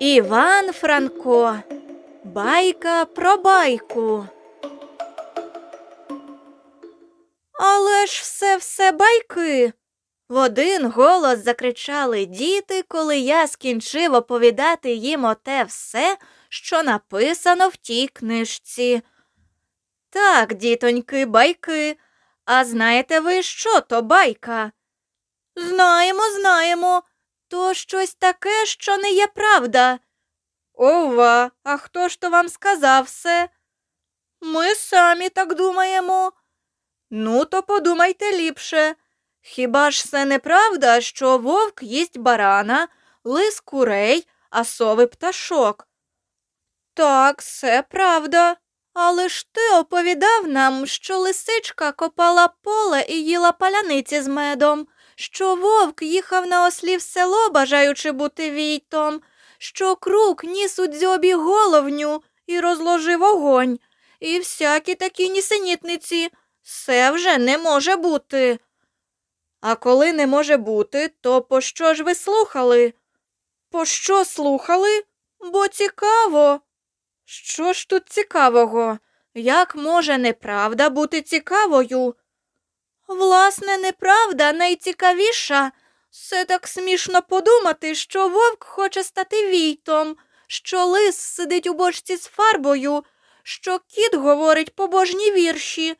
Іван Франко. Байка про байку. Але ж все все байки. В один голос закричали діти, коли я скінчив оповідати їм оте все, що написано в тій книжці. Так, дітоньки, байки. А знаєте ви, що то байка? Знаємо, знаємо. То щось таке, що не є правда. Ова, а хто ж то вам сказав все? Ми самі так думаємо. Ну, то подумайте ліпше. Хіба ж це неправда, що вовк їсть барана, лис курей, а сови пташок? Так, це правда. Але ж ти оповідав нам, що лисичка копала поле і їла паляниці з медом, що вовк їхав на ослі в село, бажаючи бути війтом, що крук ніс у дзьобі головню і розложив огонь, і всякі такі нісенітниці. Це вже не може бути. А коли не може бути, то пощо ж ви слухали? Пощо слухали? Бо цікаво. Що ж тут цікавого? Як може неправда бути цікавою? Власне, неправда найцікавіша. Це так смішно подумати, що вовк хоче стати війтом, що лис сидить у бочці з фарбою, що кіт говорить побожні вірші.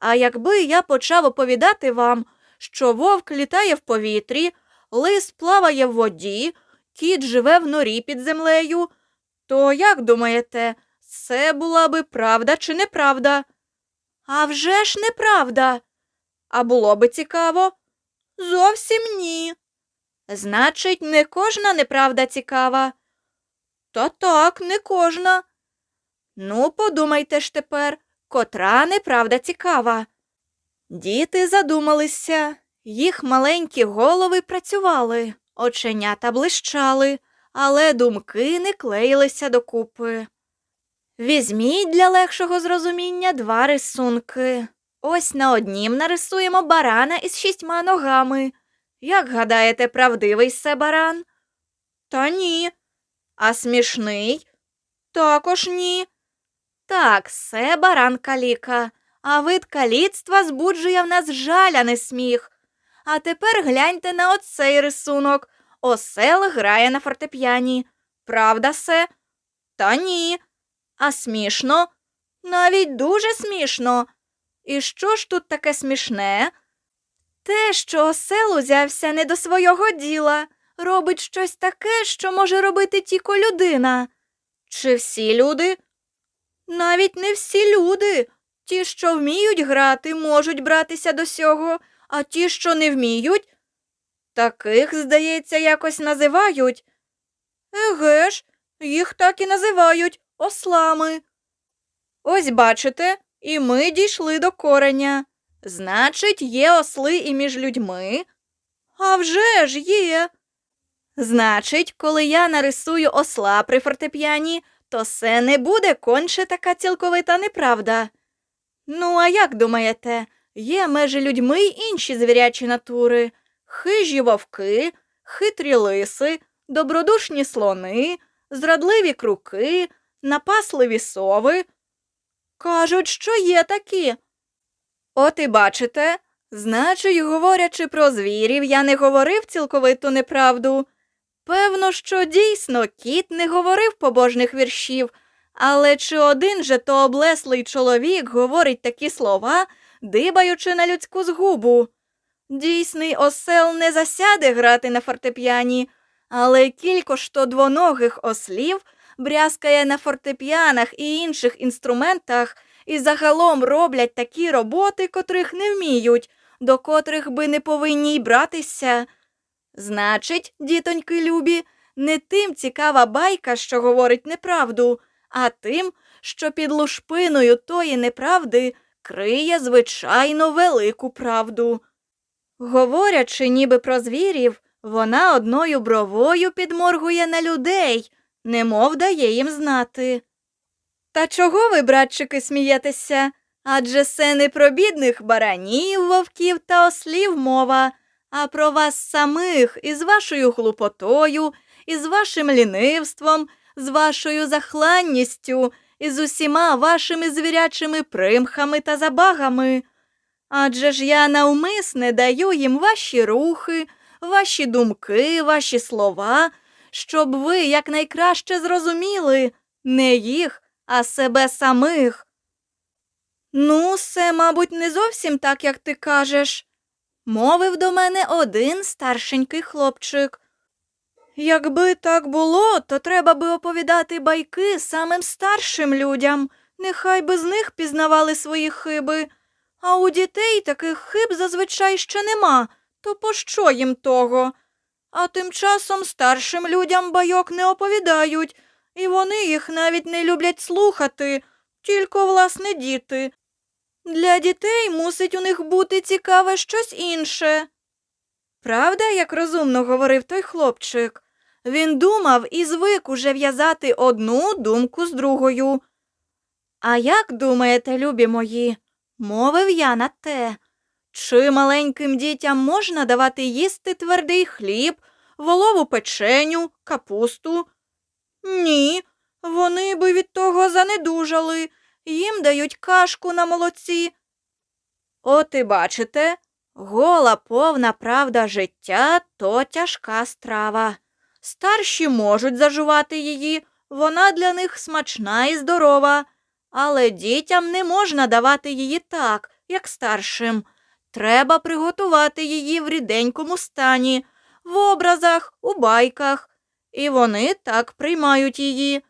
А якби я почав оповідати вам, що вовк літає в повітрі, лис плаває в воді, кіт живе в норі під землею, то як думаєте, це була би правда чи неправда? А вже ж неправда. А було би цікаво? Зовсім ні. Значить, не кожна неправда цікава. Та так, не кожна. Ну, подумайте ж тепер, котра неправда цікава. Діти задумалися, їх маленькі голови працювали, оченята блищали, але думки не клеїлися докупи. Візьміть для легшого зрозуміння два рисунки. Ось на однім нарисуємо барана із шістьма ногами. Як гадаєте, правдивий це баран? Та ні. А смішний? Також ні. Так, це баран каліка, а вид каліцтва збуджує в нас жаль, а не сміх. А тепер гляньте на оцей рисунок. Осел грає на фортепіані. Правда се? Та ні. А смішно? Навіть дуже смішно. І що ж тут таке смішне? Те, що осел узявся не до свого діла, робить щось таке, що може робити тільки людина. Чи всі люди? Навіть не всі люди. Ті, що вміють грати, можуть братися до сього, а ті, що не вміють, таких, здається, якось називають. Еге ж, їх так і називають ослами. Ось бачите, і ми дійшли до кореня. Значить, є осли і між людьми. А вже ж є. Значить, коли я нарисую осла при фортепіані, то це не буде конче така цілковита неправда. Ну, а як думаєте, є межі людьми й інші звірячі натури, хижі вовки, хитрі лиси, добродушні слони, зрадливі круки, напасливі сови. Кажуть, що є такі. От і бачите, значить, говорячи про звірів, я не говорив цілковиту неправду. Певно, що дійсно кіт не говорив побожних віршів, але чи один же то облеслий чоловік говорить такі слова, дибаючи на людську згубу? Дійсний осел не засяде грати на фортепіані, але кілько ж то двоногих ослів брязкає на фортепіанах і інших інструментах і загалом роблять такі роботи, котрих не вміють, до котрих би не повинні й братися. Значить, дітоньки любі, не тим цікава байка, що говорить неправду, а тим, що під лушпиною тої неправди криє звичайно велику правду. Говорячи ніби про звірів, вона одною бровою підморгує на людей, немов дає їм знати. Та чого ви, братчики, смієтеся? Адже це не про бідних баранів, вовків та ослів мова, а про вас самих із вашою глупотою, із вашим лінивством, з вашою захланністю і з усіма вашими звірячими примхами та забагами. Адже ж я навмисне даю їм ваші рухи, ваші думки, ваші слова, щоб ви якнайкраще зрозуміли не їх, а себе самих. Ну, це, мабуть, не зовсім так, як ти кажеш, мовив до мене один старшенький хлопчик. Якби так було, то треба би оповідати байки самим старшим людям, нехай би з них пізнавали свої хиби. А у дітей таких хиб зазвичай ще нема, то пощо їм того? А тим часом старшим людям байок не оповідають, і вони їх навіть не люблять слухати, тільки власне діти. Для дітей мусить у них бути цікаве щось інше. Правда, як розумно говорив той хлопчик? Він думав і звик уже в'язати одну думку з другою. А як думаєте, любі мої? мовив я на те. Чи маленьким дітям можна давати їсти твердий хліб, волову печеню, капусту? Ні, вони би від того занедужали, їм дають кашку на молоці. От і бачите, гола повна правда життя то тяжка страва. Старші можуть зажувати її, вона для них смачна і здорова, але дітям не можна давати її так, як старшим. Треба приготувати її в ріденькому стані, в образах, у байках, і вони так приймають її.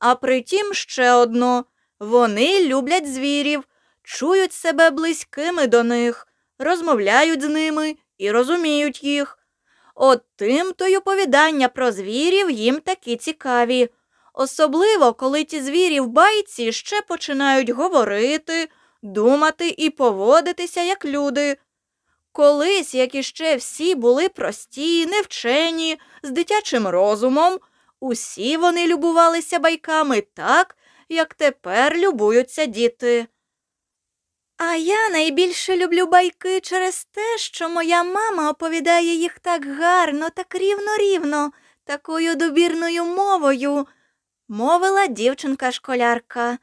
А притім ще одно вони люблять звірів, чують себе близькими до них, розмовляють з ними і розуміють їх. От тим то й оповідання про звірів їм такі цікаві. Особливо, коли ті звірі в байці ще починають говорити, думати і поводитися як люди. Колись, як іще всі були прості, невчені, з дитячим розумом, усі вони любувалися байками так, як тепер любуються діти. А я найбільше люблю байки через те, що моя мама оповідає їх так гарно, так рівно-рівно, такою добірною мовою, мовила дівчинка-школярка.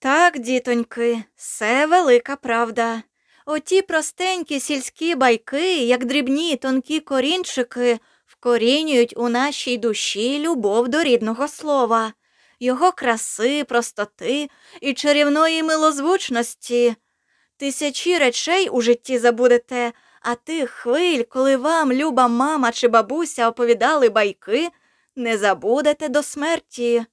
Так, дітоньки, це велика правда. Оті простенькі сільські байки, як дрібні тонкі корінчики, вкорінюють у нашій душі любов до рідного слова, його краси, простоти і чарівної милозвучності. Тисячі речей у житті забудете, а тих хвиль, коли вам люба мама чи бабуся оповідали байки, не забудете до смерті.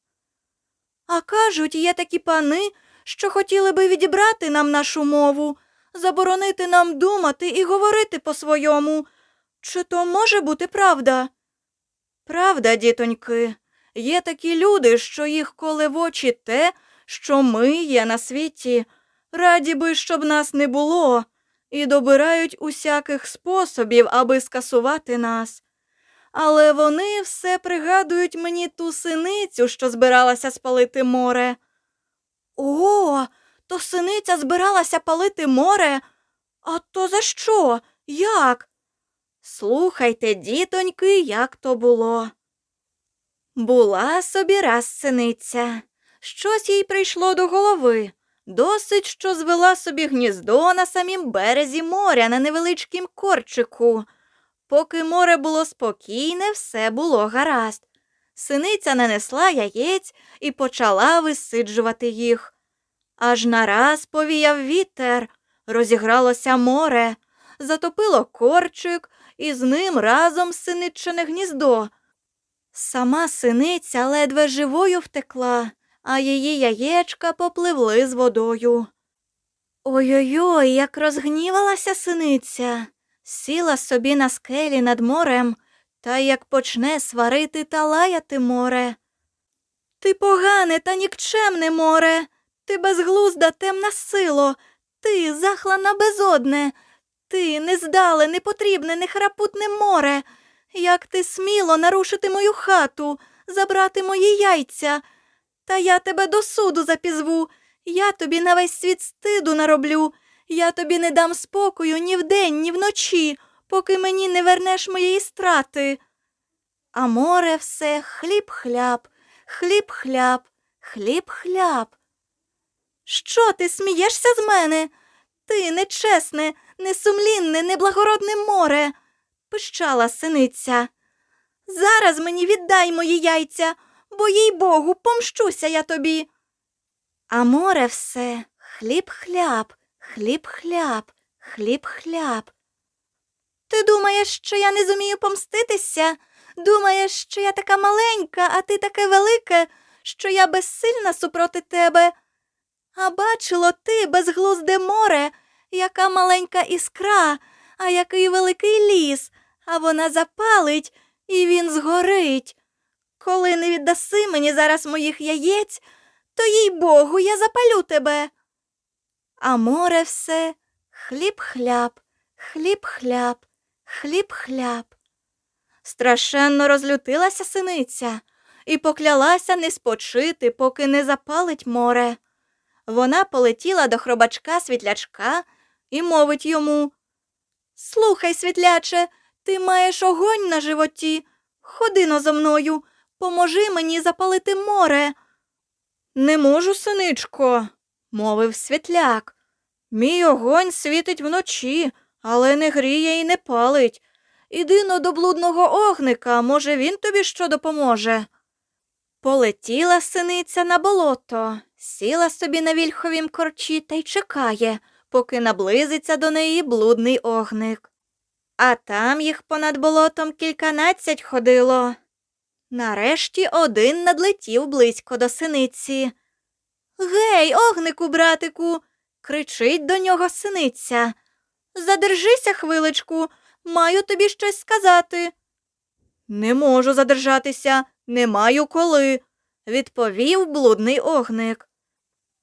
А кажуть, є такі пани, що хотіли би відібрати нам нашу мову, заборонити нам думати і говорити по-своєму. Чи то може бути правда? Правда, дітоньки, є такі люди, що їх коле в очі те, що ми є на світі, раді би, щоб нас не було, і добирають усяких способів, аби скасувати нас. Але вони все пригадують мені ту синицю, що збиралася спалити море. О, то синиця збиралася палити море. А то за що? Як? Слухайте, дітоньки, як то було. Була собі раз синиця. Щось їй прийшло до голови. Досить, що звела собі гніздо на самім березі моря на невеличкім корчику. Поки море було спокійне, все було гаразд. Синиця нанесла яєць і почала висиджувати їх. Аж нараз повіяв вітер, розігралося море, затопило корчик і з ним разом синиччине гніздо. Сама синиця ледве живою втекла, а її яєчка попливли з водою. Ой-ой-ой, як розгнівалася синиця, сіла собі на скелі над морем, та як почне сварити та лаяти море. Ти погане та нікчемне море, ти безглузда темна сило, ти захлана безодне, ти нездале, непотрібне, нехрапутне море. Як ти сміло нарушити мою хату, забрати мої яйця. Та я тебе до суду запізву, я тобі на весь світ стиду нароблю, я тобі не дам спокою ні вдень, ні вночі, поки мені не вернеш моєї страти. а море все хліб-хляб, хліб-хляб, хліб-хляб. Що ти смієшся з мене? Ти нечесне, несумлінне, неблагородне море, пищала синиця. Зараз мені віддай мої яйця, бо їй богу, помщуся я тобі. А море все хліб-хляб, хліб-хляб, хліб-хляб. Ти думаєш, що я не зумію помститися? Думаєш, що я така маленька, а ти таке велике, що я безсильна супроти тебе? А бачило ти безглузде море, яка маленька іскра, а який великий ліс, а вона запалить, і він згорить. Коли не віддаси мені зараз моїх яєць, то їй богу, я запалю тебе. А море все хліб-хляб, хліб-хляб, хліб-хляб. Страшенно розлютилася синиця і поклялася не спочити, поки не запалить море. Вона полетіла до хробачка світлячка і мовить йому Слухай, світляче, ти маєш огонь на животі. Ходи но зо мною, поможи мені запалити море. Не можу, синичко, мовив світляк. Мій огонь світить вночі, але не гріє і не палить. Іди но до блудного огника, може, він тобі що допоможе. Полетіла синиця на болото, сіла собі на вільховім корчі та й чекає, поки наблизиться до неї блудний огник. А там їх понад болотом кільканадцять ходило. Нарешті один надлетів близько до синиці. Гей, огнику, братику, кричить до нього синиця. Задержися хвилечку, маю тобі щось сказати. Не можу задержатися, не маю коли, відповів блудний огник.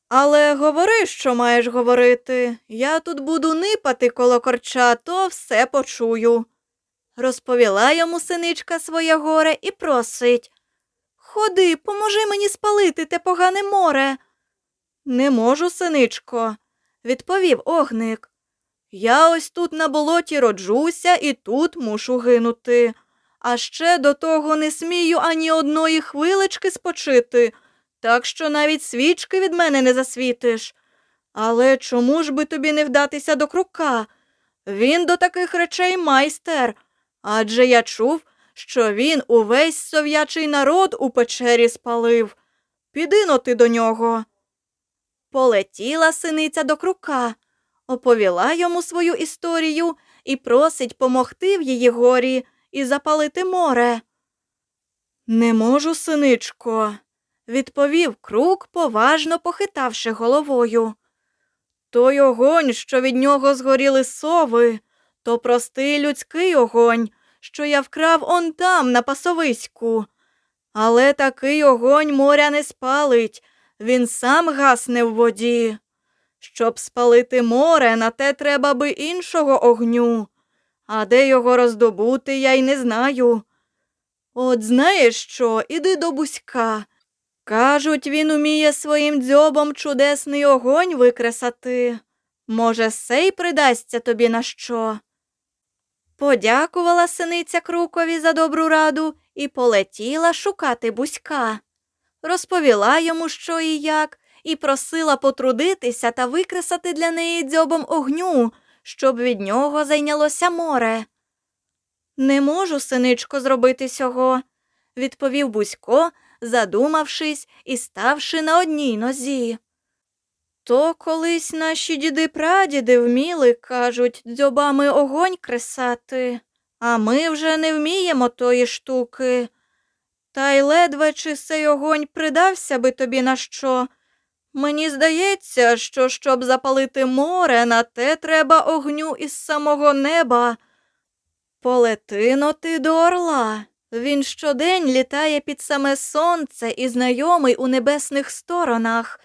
Але говори, що маєш говорити. Я тут буду нипати коло корча, то все почую. Розповіла йому синичка своє горе і просить. Ходи, поможи мені спалити те погане море. Не можу, синичко, відповів огник. Я ось тут на болоті роджуся і тут мушу гинути. А ще до того не смію ані одної хвилечки спочити, так що навіть свічки від мене не засвітиш. Але чому ж би тобі не вдатися до крука? Він до таких речей майстер. Адже я чув, що він увесь сов'ячий народ у печері спалив. Піди но ти до нього. Полетіла синиця до крука, оповіла йому свою історію і просить помогти в її горі і запалити море. Не можу, синичко, відповів крук, поважно похитавши головою. Той огонь, що від нього згоріли сови, то простий людський огонь, що я вкрав он там, на пасовиську. Але такий огонь моря не спалить, він сам гасне в воді. Щоб спалити море, на те треба би іншого огню, а де його роздобути, я й не знаю. От знаєш що, іди до бузька. Кажуть, він уміє своїм дзьобом чудесний огонь викресати. Може, сей придасться тобі на що? Подякувала синиця Крукові за добру раду і полетіла шукати бузька. Розповіла йому, що і як, і просила потрудитися та викресати для неї дзьобом огню, щоб від нього зайнялося море. Не можу, синичко, зробити сього, відповів Бузько, задумавшись і ставши на одній нозі. То колись наші діди прадіди вміли, кажуть, дзьобами огонь кресати, а ми вже не вміємо тої штуки. Та й ледве чи сей огонь придався би тобі на що. Мені здається, що щоб запалити море, на те треба огню із самого неба. Полетино ти до орла. Він щодень літає під саме сонце і знайомий у небесних сторонах.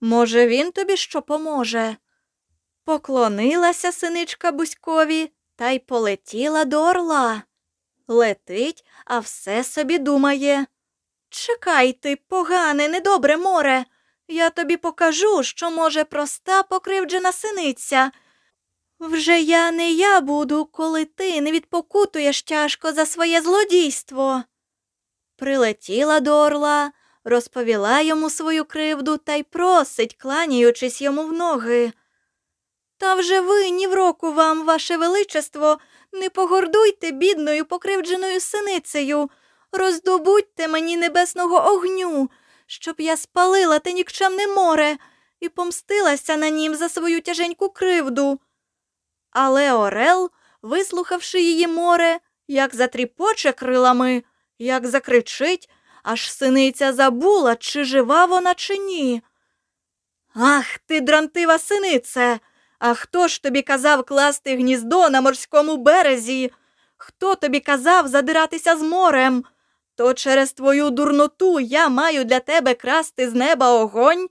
Може, він тобі що поможе? Поклонилася синичка Бузькові та й полетіла до орла. Летить, а все собі думає. Чекай ти, погане, недобре море. Я тобі покажу, що може проста покривджена синиця. Вже я не я буду, коли ти не відпокутуєш тяжко за своє злодійство. прилетіла до орла, розповіла йому свою кривду та й просить, кланяючись йому в ноги. Та вже ви ні в року вам, ваше величество, не погордуйте бідною покривдженою синицею, роздобудьте мені небесного огню, щоб я спалила те нікчемне море і помстилася на нім за свою тяженьку кривду. Але Орел, вислухавши її море, як затріпоче крилами, як закричить, аж синиця забула, чи жива вона, чи ні. Ах ти, дрантива синице! А хто ж тобі казав класти гніздо на морському березі? Хто тобі казав задиратися з морем? То через твою дурноту я маю для тебе красти з неба огонь?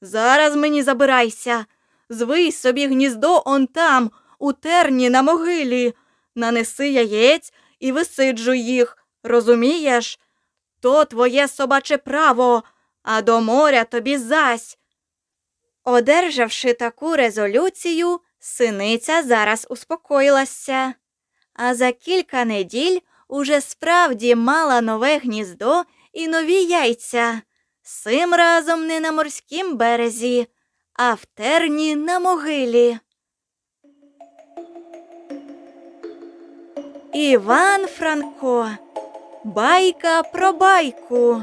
Зараз мені забирайся, звий собі гніздо он там, у терні на могилі, нанеси яєць і висиджуй їх, розумієш? То твоє собаче право, а до моря тобі зась. Одержавши таку резолюцію, синиця зараз успокоїлася, а за кілька неділь уже справді мала нове гніздо і нові яйця, сим разом не на морськім березі, а в терні на могилі. Іван Франко. Байка про байку.